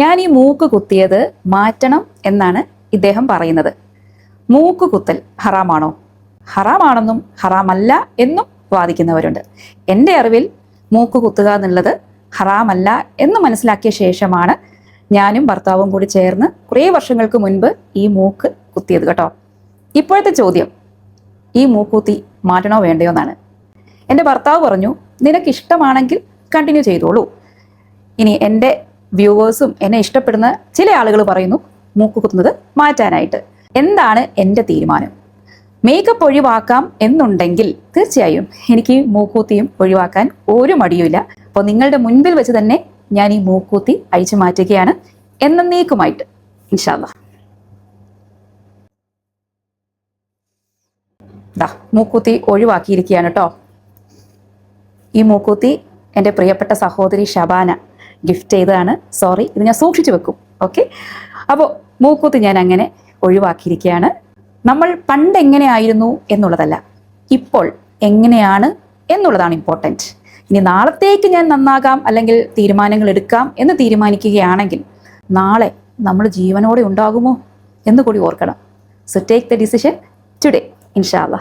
ഞാൻ ഈ മൂക്ക് കുത്തിയത് മാറ്റണം എന്നാണ് ഇദ്ദേഹം പറയുന്നത്. മൂക്ക് കുത്തൽ ഹറാമാണോ? ഹറാമാണെന്നും ഹറാമല്ല എന്നും വാദിക്കുന്നവരുണ്ട്. എന്റെ അറിവിൽ മൂക്ക് കുത്തുക എന്നുള്ളത് ഹറാമല്ല എന്ന് മനസ്സിലാക്കിയ ശേഷമാണ് ഞാനും ഭർത്താവും കൂടി ചേർന്ന് കുറേ വർഷങ്ങൾക്ക് മുൻപ് ഈ മൂക്ക് കുത്തിയത് കേട്ടോ. ഇപ്പോഴത്തെ ചോദ്യം ഈ മൂക്കുത്തി മാറ്റണോ വേണ്ടയോ എന്നാണ്. എന്റെ ഭർത്താവ് പറഞ്ഞു നിനക്ക് ഇഷ്ടമാണെങ്കിൽ കണ്ടിന്യൂ ചെയ്തോളൂ. ഇനി എന്റെ വ്യൂവേഴ്സും എന്നെ ഇഷ്ടപ്പെടുന്ന ചില ആളുകൾ പറയുന്നു മൂക്ക് കുത്തുന്നത് മാറ്റാനായിട്ട്. എന്താണ് എന്റെ തീരുമാനം? മേക്കപ്പ് ഒഴിവാക്കാം എന്നുണ്ടെങ്കിൽ തീർച്ചയായും എനിക്ക് മൂക്കൂത്തിയും ഒഴിവാക്കാൻ ഒരു മടിയുമില്ല. അപ്പോൾ നിങ്ങളുടെ മുൻപിൽ വെച്ച് തന്നെ ഞാൻ ഈ മൂക്കൂത്തി അഴിച്ചു മാറ്റുകയാണ് എന്നേക്കുമായിട്ട് ഇൻഷാല്ല മൂക്കൂത്തി ഒഴിവാക്കിയിരിക്കുകയാണ് കേട്ടോ. ഈ മൂക്കൂത്തി എന്റെ പ്രിയപ്പെട്ട സഹോദരി ഷബാന ഗിഫ്റ്റ് ചെയ്തതാണ്. സോറി ഇത് ഞാൻ സൂക്ഷിച്ചു വെക്കും. ഓക്കെ അപ്പോൾ മൂക്കൂത്ത് ഞാൻ അങ്ങനെ ഒഴിവാക്കിയിരിക്കുകയാണ്. നമ്മൾ പണ്ട് എങ്ങനെയായിരുന്നു എന്നുള്ളതല്ല. ഇപ്പോൾ എങ്ങനെയാണ് എന്നുള്ളതാണ് ഇമ്പോർട്ടന്റ് ഇനി നാളത്തേക്ക് ഞാൻ നന്നാകാം അല്ലെങ്കിൽ തീരുമാനങ്ങൾ എടുക്കാം എന്ന് തീരുമാനിക്കുകയാണെങ്കിൽ നാളെ നമ്മൾ ജീവനോടെ ഉണ്ടാകുമോ എന്ന് കൂടി ഓർക്കണം. So take the decision today ഇൻഷാ അല്ലാ